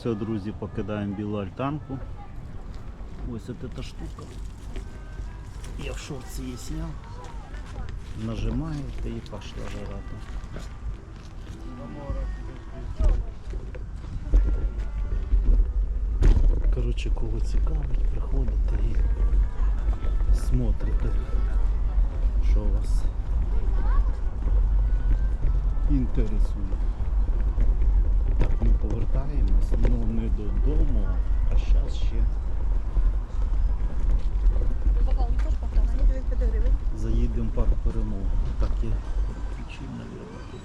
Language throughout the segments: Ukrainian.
Все, друзі, покидаємо білу альтанку. Ось от эта штука. Я в шорці її сняв. Нажимаєте і пошла жарата. Коротше, кого цікавить, приходите і смотрите, що вас інтересує. повертаємось, ну не додому, а зараз ще. Заїдемо в парк перемоги. Так є я включив, мабуть,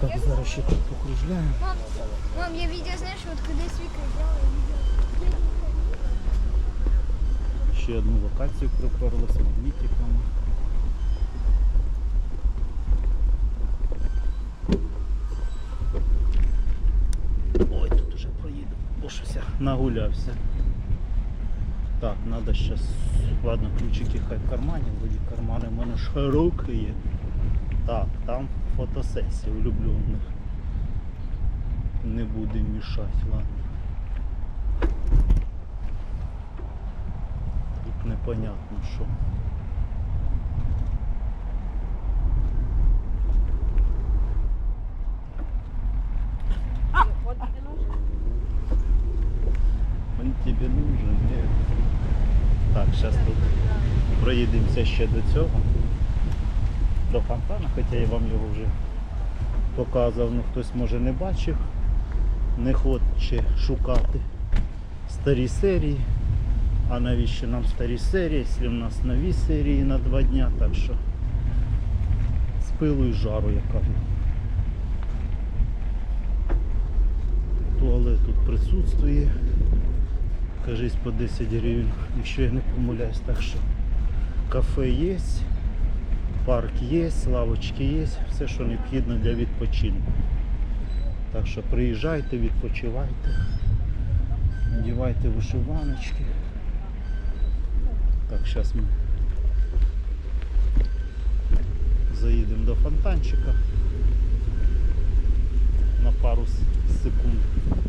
Так, зараз ще тут покружляємо. Мам, мам, я відео, знаєш, от кудись Віка взяла відео. Ще одну локацію приперлася, з літиками. Нагулявся. Так, надо сейчас... Ладно, ключики хай в кармані, вроді кармани в мене широкі. Так, там фотосесія улюблених. Не буде мішати, ладно. Тут непонятно що. Он тебе нужен, нет? Так, зараз тут проїдемося ще до цього. До фонтана, хоча я вам його вже показував, ну хтось може не бачив, не хоче шукати старі серії. А навіщо нам старі серії, якщо в нас нові серії на два дня, так що з пилу і жару я кажу. Туалет тут присутствує. Кажись по 10 гривень, якщо я не помиляюсь, так що кафе є, парк є, лавочки є, все, що необхідно для відпочинку. Так що приїжджайте, відпочивайте, одівайте вишиваночки. Так, зараз ми заїдемо до фонтанчика на пару секунд.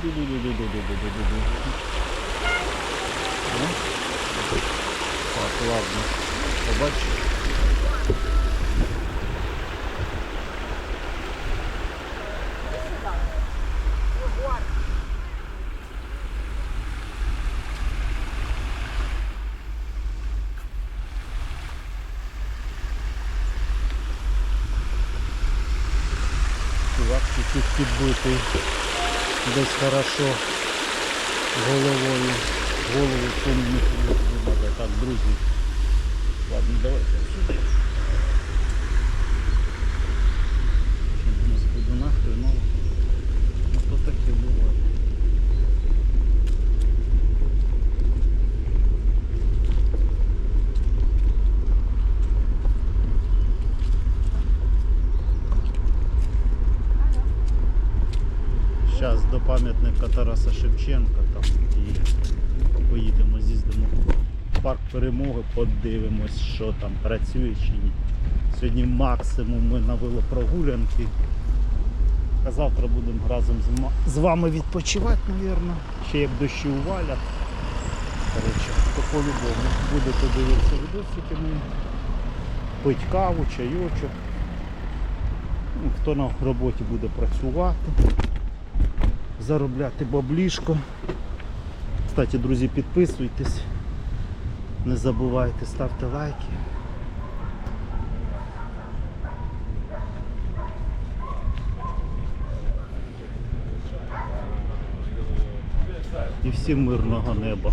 Так, ладно. Побачиш. Чувак чуть-чуть підбитий. Десь хорошо головою. Голову треба. Так, друзі. Ладно, давайте сюди. Що в нас буде нахрен, ну то таке буває. Зараз до пам'ятника Тараса Шевченка там і поїдемо, з'їздимо в парк перемоги, подивимось, що там працює чи ні. Сьогодні максимум ми на велопрогулянки. А завтра будемо разом з, вами відпочивати, мабуть. Ще як дощі увалять. Коротше, то по-любому будете дивитися відосики мої, пити каву, чайочок. Ну, Хто на роботі буде працювати заробляти баблішко. Кстати, друзі, підписуйтесь. Не забувайте, ставте лайки. І всім мирного неба.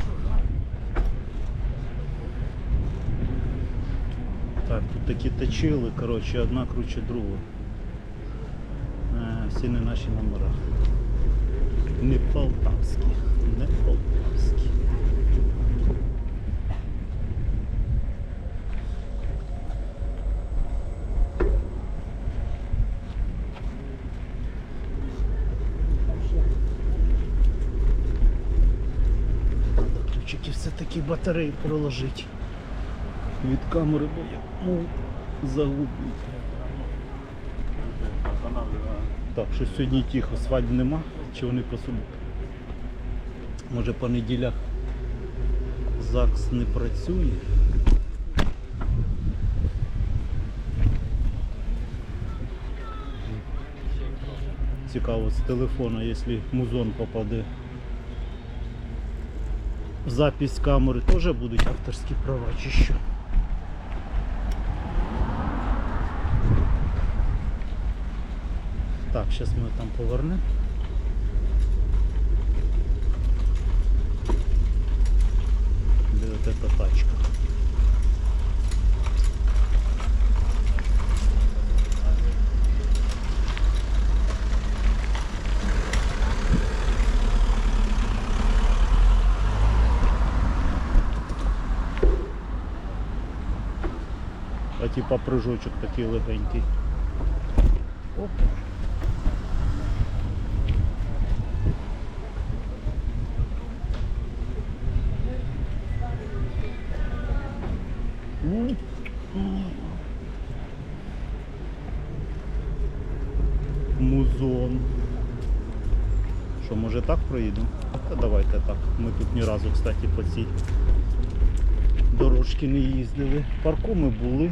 Так, тут такі точили, коротше, одна круче другу. Е, Всі не наші номера не полтавських, не полтавських. Ключики все-таки батареї проложити від камери, бо я ну, мов. Так, що сьогодні тихо, свадьб нема чи вони по суботу. Може по неділях ЗАГС не працює. Цікаво, з телефона, якщо музон попаде запись камери, теж будуть авторські права чи що. Так, зараз ми там повернемо. Эта тачка. А типа прыжочок такий легенький. Опа. Ми тут ні разу, кстати, по цій дорожці не їздили. Парку ми були.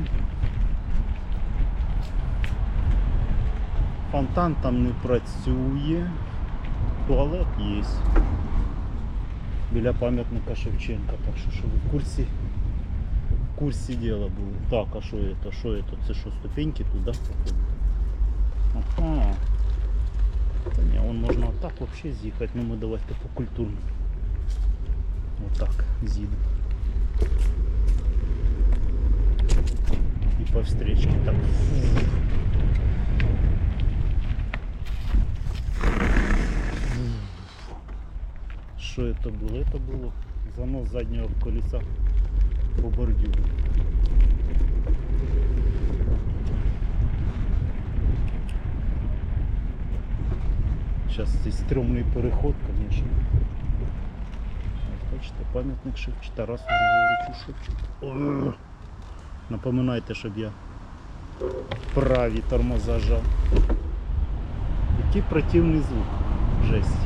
Фонтан там не працює. Туалет є. Біля пам'ятника Шевченка. Так що, що ви в курсі? В курсі діла були. Так, а що це? Що це? Це що, ступеньки туди? Ага. Та ні, вон можна отак взагалі з'їхати, ну ми давайте по культурно. Отак з'їдемо. І по встречке так. Що це було? Це було занос заднього колеса по бордюру. Сейчас здесь стрёмный переход, конечно. Бачите, пам'ятник Тарасу Григоровичу Шевченку. Напоминайте, щоб я праві тормоза жав. Який противний звук. Жесть.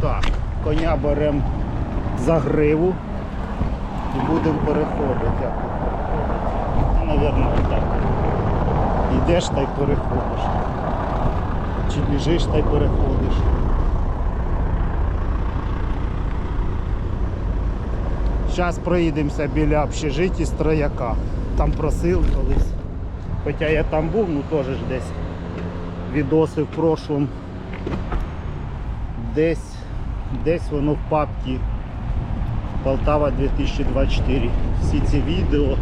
Так, коня беремо за гриву і будемо переходити. Ну, Навірно, так. Йдеш та й переходиш. Чи біжиш та й переходиш. Зараз проїдемося біля общежитті Строяка. Там просили колись. Хоча я там був, ну теж ж десь відоси в прошлом десь, десь воно в папці Полтава 2024. Всі ці відео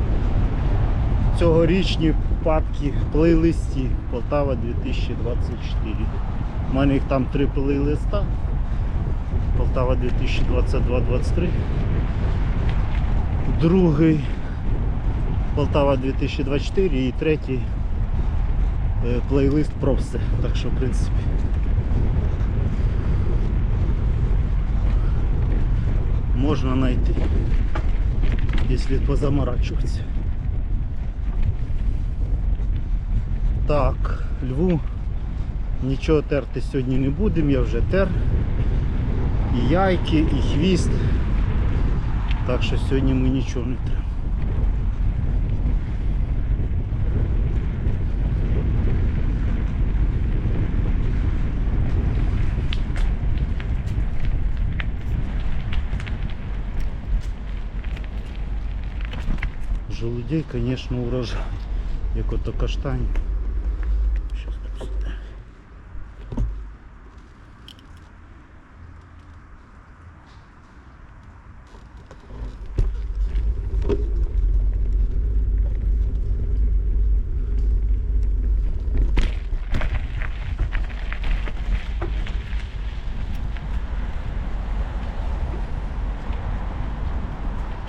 цьогорічні папки плейлисті Полтава 2024. У мене їх там три плейлиста. Полтава 2022-23. Другий Полтава 2024 і третій е, плейлист про все. Так що в принципі. Можно найти, если позаморачиваться. Так, льву нічого терти сьогодні не будемо, я вже тер. І яйки, і хвіст. Так що сьогодні ми нічого не треба. Желудей, конечно, урожай. Як ото каштань. Щас тут все.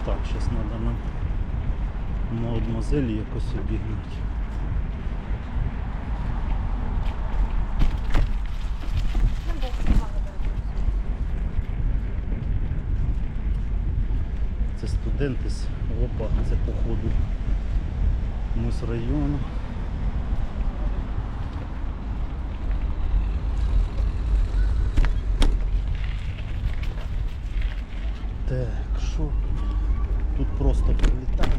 Зараз треба нам мадмозелі якось обігнати. Нам Це студенти з ОПА, це походу району. Так, що? Тут просто прилітає.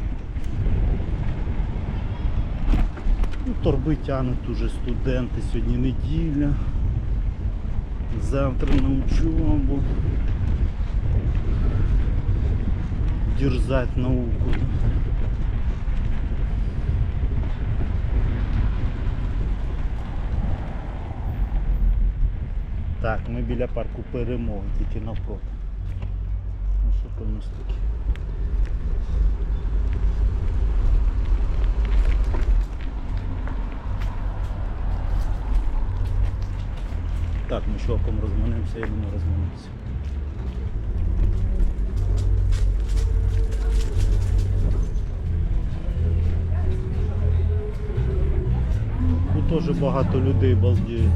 Ну, торби тянуть уже студенти, сьогодні неділя. Завтра на учебу. Дерзать науку. Так, ми біля парку перемоги, тільки навпроти. Ну що то у нас таке? Так, ми з чуваком розманемося, я думаю, розманемося. Тут теж багато людей балдіє.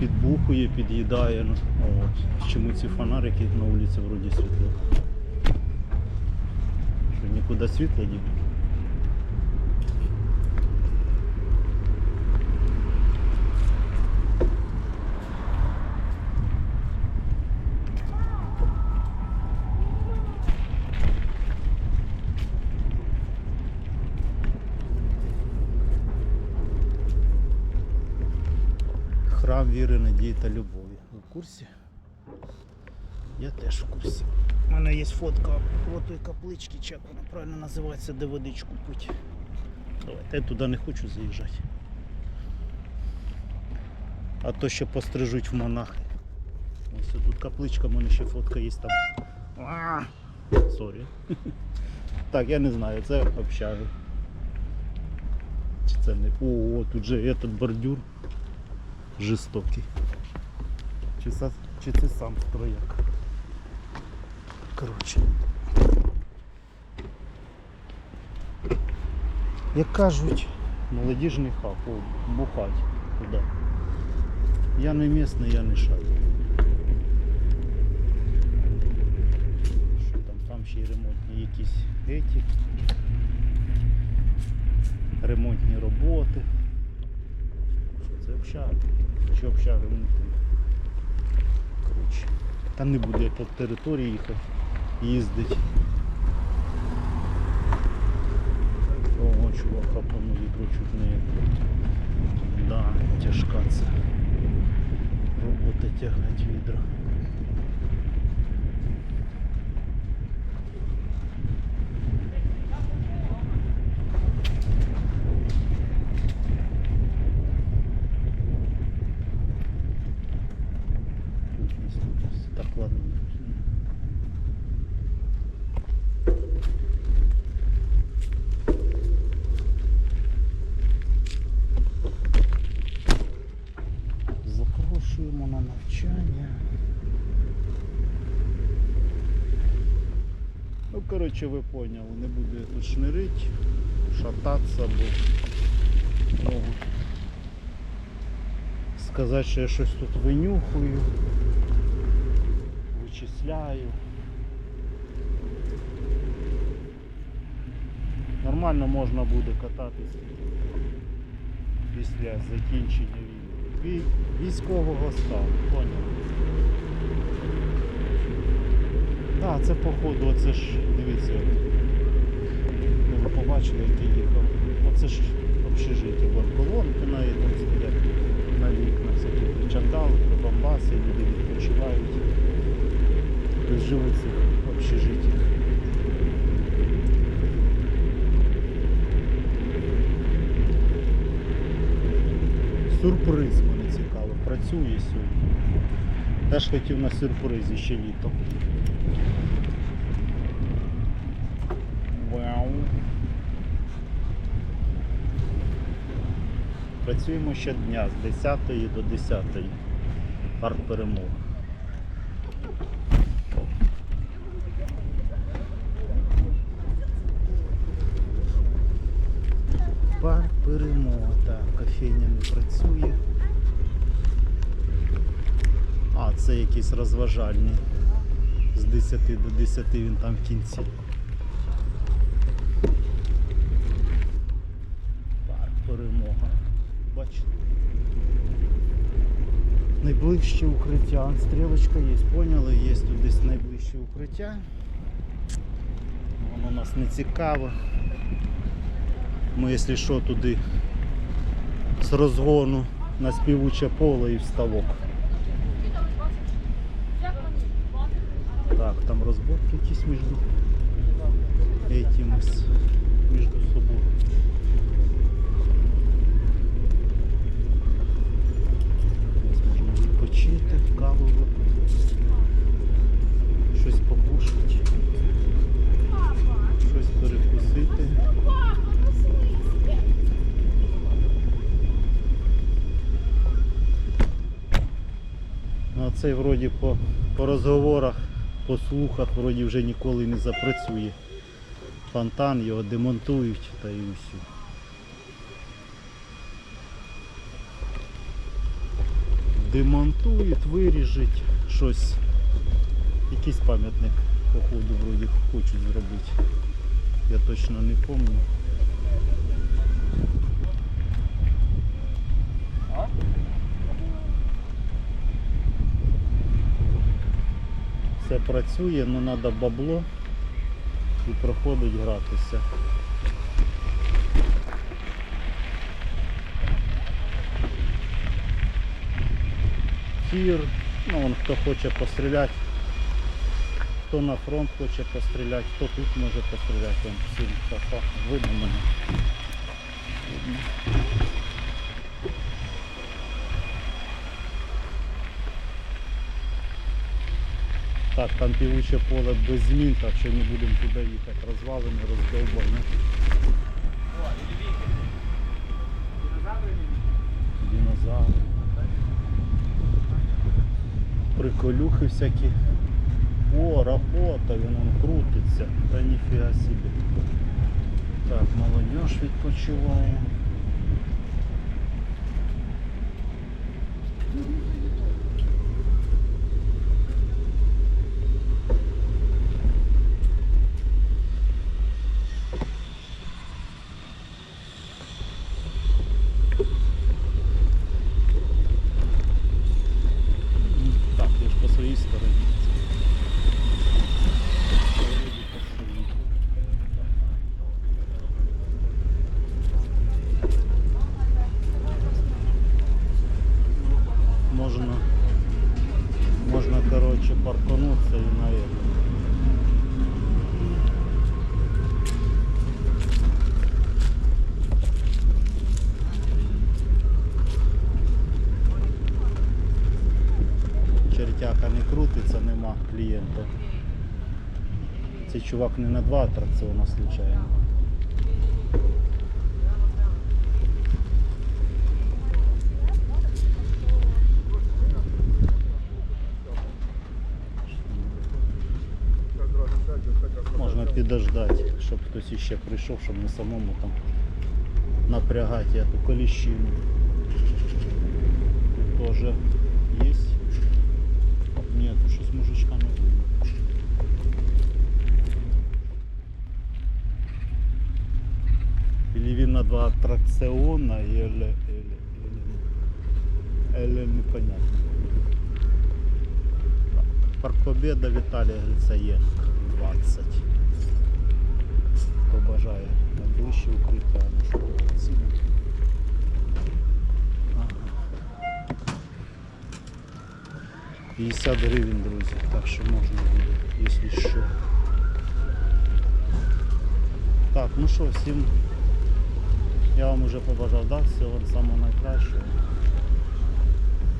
Підбухує, під'їдає. ну, Чому ці фонарики на вулиці вроді світло? Що нікуди світла діти? Віри, надії та любові. Ви в курсі? Я теж в курсі. У мене є фотка тої каплички, чи як вона правильно називається, де водичку пить. Давайте, я туди не хочу заїжджати. А то ще пострижуть в монахи. Ось тут капличка, в мене ще фотка є там. Сорі. Так, я не знаю, це общаги. Чи це не. О, тут же этот бордюр жорстокий. Чи це, чи це сам строяк? Коротше. Як кажуть, молодіжний хаб, о, бухать туди. Я не місний, я не шарю. Що там, там ще й ремонтні якісь еті. Ремонтні роботи. Це общага? Чи общага внутрі? Коротше. Та не буду я по території їхати, їздити. Ого, по відро чуть не. Да, тяжка це. Робота тягать відра. Тут есть- Так, ладно. Запрошуємо на навчання. Ну, коротше, ви поняли, не буду я тут шнирить, шататися, бо можуть сказати, що я щось тут винюхую, вичисляю. Нормально можна буде кататися після закінчення війни. Військового стану, поняв. Так, це походу, оце ж, дивіться, ну, ви побачили, як я їхав. Оце ж общежиття, вон колонки на там стоять на вікнах, всякі причандали, прибамбаси, люди відпочивають. Живуть в цих. Сюрприз мене цікаво, працює сьогодні. Теж хотів на сюрпризі ще літом. Працюємо щодня з 10 до 10 парк перемог. Парк перемога, так, кофейня не працює. А, це якийсь розважальний. З 10 до 10 він там в кінці. Найближче укриття. Стрілочка є, поняли? Є тут десь найближче укриття. Воно нас не цікаво. Ми, якщо що, туди з розгону на співуче поле і в ставок. Так, там розборки якісь між этимось, між собою. Ось можна відпочити, каву випити, щось покушати, щось перекусити. Ну, а цей вроді по, по розговорах, по слухах вроді вже ніколи не запрацює. Фонтан його демонтують та і усю. Демонтують, виріжуть щось. Якийсь пам'ятник, походу, вроді хочуть зробити. Я точно не пам'ятаю. Все працює, але треба бабло і проходить гратися. Тір, ну вон хто хоче постріляти, хто на фронт хоче постріляти, хто тут може постріляти, вон всім фа видно мене. Видно. Так, там півуче поле без змін, так що не будемо туди їхати. Розвалене, роздовбане. Приколюхи всякі. О, рапота, він он крутиться. Та ніфіга собі. Так, молодіж відпочиває. М, Так, я ж по своїй стороні. Вроді по своїй. Можна, можна, короче, паркануться і на это. Чертяка не крутиться, нема клієнта. Цей чувак не на два атракціона случайно. Можна підождати, щоб хтось іще прийшов, щоб не самому там напрягати эту коліщину. Тут теж є. Ні, тут щось мужичка не видно. Или на два атракціона, или, или, или, или непонятно. Парк Побєда Віталія Грицаєнка 20. Хто бажає найближче укриття, що ціни. Ага. 50 гривень, друзі, так що можна буде, якщо що. Так, ну що, всім я вам вже побажав да, всього самого найкращого.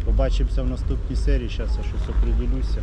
Побачимося в наступній серії, зараз я щось определюся.